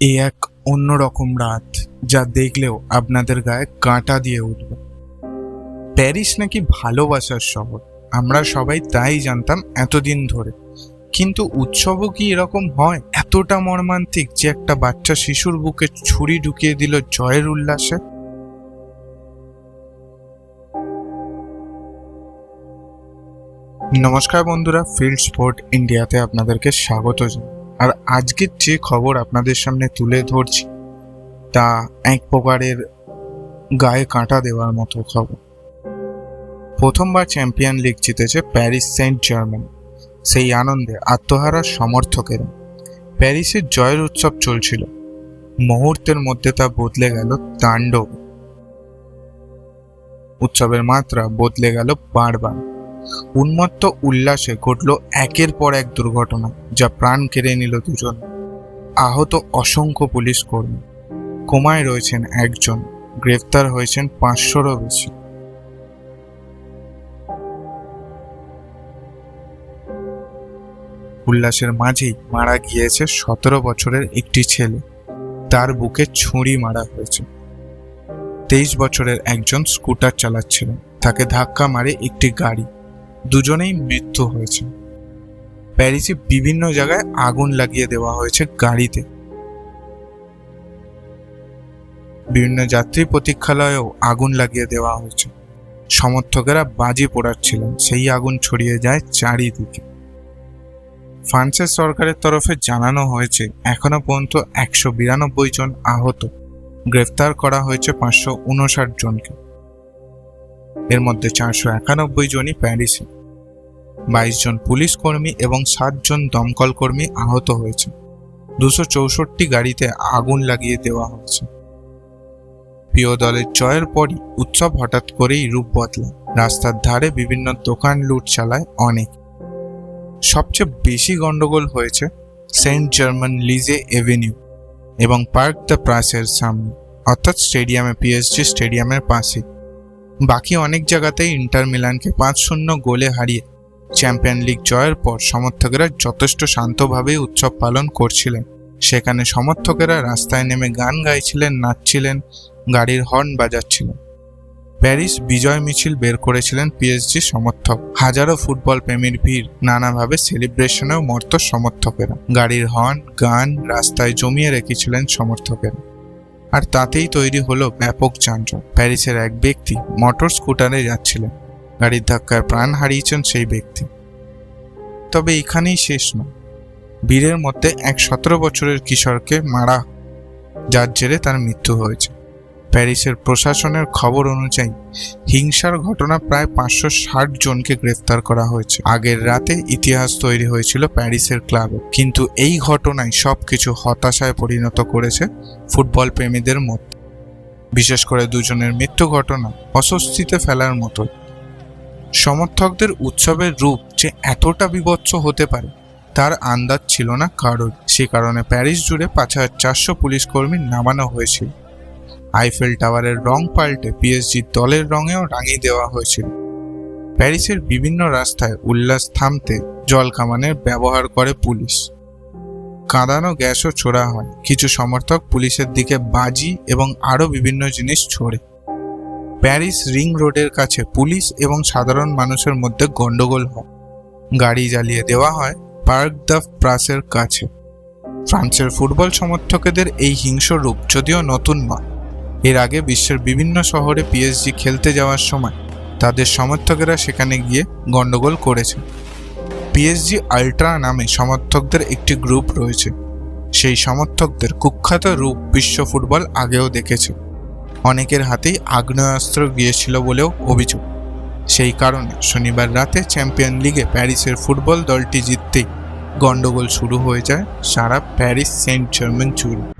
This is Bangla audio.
এই এক অন্যরকম রাত যা দেখলেও আপনাদের গায়ে কাঁটা দিয়ে উঠবে। প্যারিস নাকি ভালোবাসার শহর, আমরা সবাই তাই জানতাম এতদিন ধরে। কিন্তু উৎসবও কি এরকম হয়? এতটা মর্মান্তিক যে একটা বাচ্চা শিশুর বুকে ছুরি ঢুকিয়ে দিল জয়ের উল্লাসে? নমস্কার বন্ধুরা, ফিল্ড স্পোর্ট ইন্ডিয়াতে আপনাদেরকে স্বাগত জানাই। আর আজকের যে খবর আপনাদের সামনে তুলে ধরছি, তা এক প্রকারের গায়ে কাঁটা দেওয়ার মতো খবর। প্রথমবার চ্যাম্পিয়ন লিগ জিতেছে প্যারিস সেন্ট জার্মান। সেই আনন্দে আত্মহারা সমর্থকেরা। প্যারিসের জয়ের উৎসব চলছিল। মুহূর্তের মধ্যে তা বদলে গেল তাণ্ডব। উৎসবের মাত্রা বদলে গেল বারবার। উন্মত্ত উল্লাসে ঘটল একের পর এক দুর্ঘটনা যা প্রাণ কেড়ে নিল দুজন। আহত অসংখ্য পুলিশ কর্মী। কোমায় রয়েছেন একজন, গ্রেফতার হয়েছেন পাঁচশোরও বেশি। উল্লাসের মাঝেই মারা গিয়েছে সতেরো বছরের একটি ছেলে। তার বুকে ছুরি মারা হয়েছে। তেইশ বছরের একজন স্কুটার চালাচ্ছিলেন। তাকে ধাক্কা মারে একটি গাড়ি। দুজনেই মৃত্যু হয়েছে। প্যারিসে বিভিন্ন জায়গায় আগুন লাগিয়ে দেওয়া হয়েছে গাড়িতে। বিভিন্ন যাত্রী প্রতীক্ষালয়েও আগুন লাগিয়ে দেওয়া হয়েছে। সমর্থকেরা বাজি পোড়াচ্ছিলেন, সেই আগুন ছড়িয়ে যায় চারিদিকে। ফ্রান্সের সরকারের তরফে জানানো হয়েছে, এখনও পর্যন্ত একশো বিরানব্বই জন আহত। গ্রেফতার করা হয়েছে পাঁচশো উনষাট জনকে। এর মধ্যে চারশো একানব্বই জনই প্যারিসে। বাইশ জন পুলিশ কর্মী এবং সাত জন দমকল কর্মী আহত হয়েছে। দুশো চৌষট্টি গাড়িতে আগুন লাগিয়ে দেওয়া হয়েছে। প্রিয় দলের জয়ের পরই উৎসব হঠাৎ করেই রূপ বদলায়। রাস্তার ধারে বিভিন্ন দোকান লুট চালায় অনেক। সবচেয়ে বেশি গন্ডগোল হয়েছে সেন্ট জার্মান লিজে এভিনিউ এবং পার্ক দ্য প্রাসের সামনে, অর্থাৎ স্টেডিয়ামে, পিএসজি স্টেডিয়ামের পাশে। বাকি অনেক জায়গাতেই ইন্টার মিলানকে পাঁচ শূন্য গোলে হারিয়ে চ্যাম্পিয়ন লিগ জয়ের পর সমর্থকেরা যথেষ্ট শান্তভাবেই উৎসব পালন করছিলেন। সেখানে সমর্থকেরা রাস্তায় নেমে গান গাইছিলেন, নাচছিলেন, গাড়ির হর্ন বাজাচ্ছিলেন। প্যারিস বিজয় মিছিল বের করেছিলেন পিএসজি সমর্থক। হাজারো ফুটবল প্রেমীর ভিড়, নানাভাবে সেলিব্রেশনেও মর্ত সমর্থকেরা। গাড়ির হর্ন, গান রাস্তায় জমিয়ে রেখেছিলেন সমর্থকেরা। আর তাতেই তৈরি হলো ব্যাপক যানজট। প্যারিসের এক ব্যক্তি মোটর স্কুটারে যাচ্ছিলেন। গাড়ির ধাক্কায় প্রাণ হারিয়েছেন সেই ব্যক্তি। তবে এখানেই শেষ নয়। বীরের মধ্যে এক সতেরো বছরের কিশোরকে মারা, যার জেরে তার মৃত্যু হয়েছে। প্যারিসের প্রশাসনের খবর অনুযায়ী, হিংসার ঘটনা প্রায় পাঁচশো ষাট জনকে গ্রেফতার করা হয়েছে। আগের রাতে ইতিহাস তৈরি হয়েছিল প্যারিসের ক্লাবে। কিন্তু এই ঘটনায় সবকিছু হতাশায় পরিণত করেছে ফুটবল প্রেমীদের মধ্যে। বিশেষ করে দুজনের মৃত্যু ঘটনা অস্বস্তিতে ফেলার মতো সমর্থকদের উৎসবের রূপ যে এতটা বিভৎস হতে পারে, তার আন্দাজ ছিল না কারোর। সে কারণে প্যারিস জুড়ে পাঁচ হাজার চারশো পুলিশ কর্মী নামানো হয়েছিল। আইফেল টাওয়ারের রং পাল্টে পিএসজি দলের রঙেও রাঙিয়ে দেওয়া হয়েছিল। প্যারিসের বিভিন্ন রাস্তায় উল্লাস থামতে জল কামানের ব্যবহার করে পুলিশ। কাঁদানো গ্যাসও ছোড়া হয়। কিছু সমর্থক পুলিশের দিকে বাজি এবং আরও বিভিন্ন জিনিস ছোড়ে। প্যারিস রিং রোডের কাছে পুলিশ এবং সাধারণ মানুষের মধ্যে গন্ডগোল হয়। গাড়ি জ্বালিয়ে দেওয়া হয় পার্ক দ্য প্রাসের কাছে। ফ্রান্সের ফুটবল সমর্থকেদের এই হিংস্র রূপ যদিও নতুন নয়। এর আগে বিশ্বের বিভিন্ন শহরে পিএসজি খেলতে যাওয়ার সময় তাদের সমর্থকেরা সেখানে গিয়ে গন্ডগোল করেছে। পিএসজি আল্ট্রা নামে সমর্থকদের একটি গ্রুপ রয়েছে। সেই সমর্থকদের কুখ্যাত রূপ বিশ্ব ফুটবল আগেও দেখেছে। অনেকের হাতেই আগ্নেয়াস্ত্র গিয়েছিল বলেও অভিযোগ। সেই কারণে শনিবার রাতে চ্যাম্পিয়ন লিগে প্যারিসের ফুটবল দলটি জিততেই গণ্ডগোল শুরু হয়ে যায় সারা প্যারিস সেন্ট জার্মান জুড়ে।